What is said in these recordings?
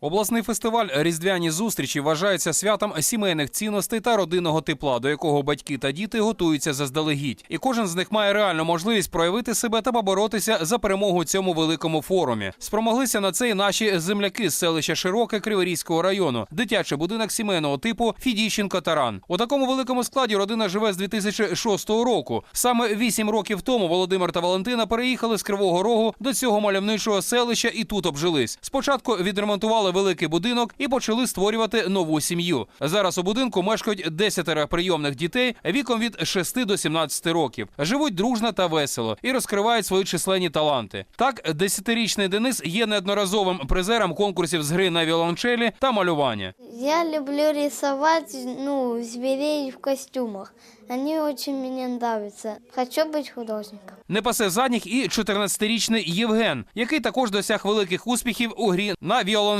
Обласний фестиваль Різдвяні зустрічі вважається святом сімейних цінностей та родинного тепла, до якого батьки та діти готуються заздалегідь. І кожен з них має реальну можливість проявити себе та поборотися за перемогу у цьому великому форумі. Спромоглися на це і наші земляки з селища Широке Криворізького району, дитячий будинок сімейного типу Фідіщенко Таран. У такому великому складі родина живе з 2006 року. Саме вісім років тому Володимир та Валентина переїхали з Кривого Рогу до цього мальовничого селища і тут обжились. Спочатку відремонтували великий будинок і почали створювати нову сім'ю. Зараз у будинку мешкають десятеро прийомних дітей віком від 6 до 17 років. Живуть дружно та весело і розкривають свої численні таланти. Так, десятирічний Денис є неодноразовим призером конкурсів з гри на віолончелі та малювання. Я люблю рисовать, ну, зверей в костюмах. Они очень мне нравятся. Хочу быть художником. Не пасе задніх і 14-річний Євген, який також досяг великих успіхів у грі на віолончелі.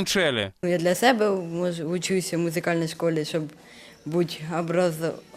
Ну, Я для себе учуся в музикальній школі, щоб бути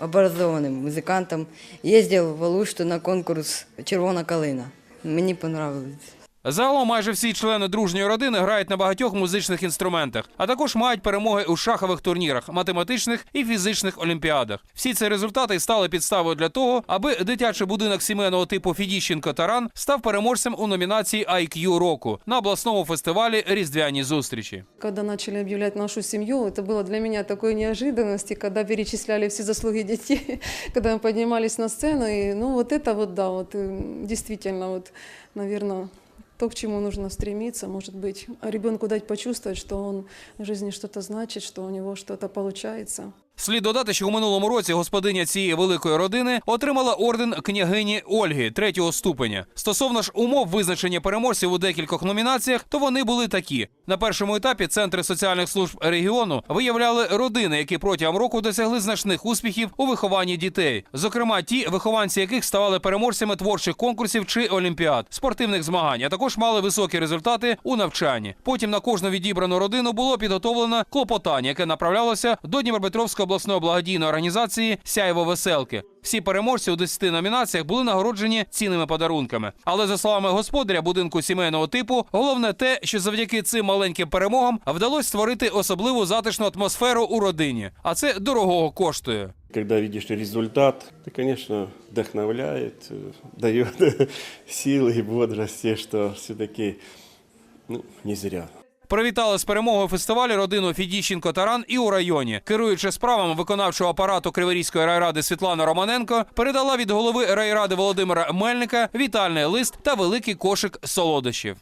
образованим музикантом. Їздив в Алушту на конкурс Червона калина. Мені понравилось. Загалом майже всі члени дружньої родини грають на багатьох музичних інструментах, а також мають перемоги у шахових турнірах, математичних і фізичних олімпіадах. Всі ці результати й стали підставою для того, аби дитячий будинок сімейного типу Фідіщенко Таран став переможцем у номінації IQ року на обласному фестивалі Різдвяні зустрічі. Когда начали объявлять нашу семью, это было для меня такой неожиданностью, когда перечисляли все заслуги детей, когда мы поднимались на сцену. И, ну, вот это вот, да, вот э, действительно, вот, наверное, то, к чему нужно стремиться, может быть, ребенку дать почувствовать, что он в жизни что-то значит, что у него что-то получается. Слід додати, що у минулому році господиня цієї великої родини отримала орден княгині Ольги третього ступеня. Стосовно ж умов визначення переможців у декількох номінаціях, то вони були такі: на першому етапі центри соціальних служб регіону виявляли родини, які протягом року досягли значних успіхів у вихованні дітей, зокрема ті, вихованці яких ставали переможцями творчих конкурсів чи олімпіад, спортивних змагань, а також мали високі результати у навчанні. Потім на кожну відібрану родину було підготовлено клопотання, яке направлялося до Дніпропетровської обласної благодійної організації Сяєво веселки. Всі переможці у 10 номінаціях були нагороджені цінними подарунками. Але за словами господаря будинку сімейного типу, головне те, що завдяки цим маленьким перемогам вдалося створити особливу затишну атмосферу у родині, а це дорогого коштує. Когда видишь результат, это, конечно, вдохновляет, э, дает силы и бодрости, что все-таки ну, не зря. Привітали з перемогою фестивалю родину Фідіщенко Таран і у районі. Керуючи справами виконавчого апарату Криворізької райради Світлана Романенко, передала від голови райради Володимира Мельника вітальний лист та великий кошик солодощів.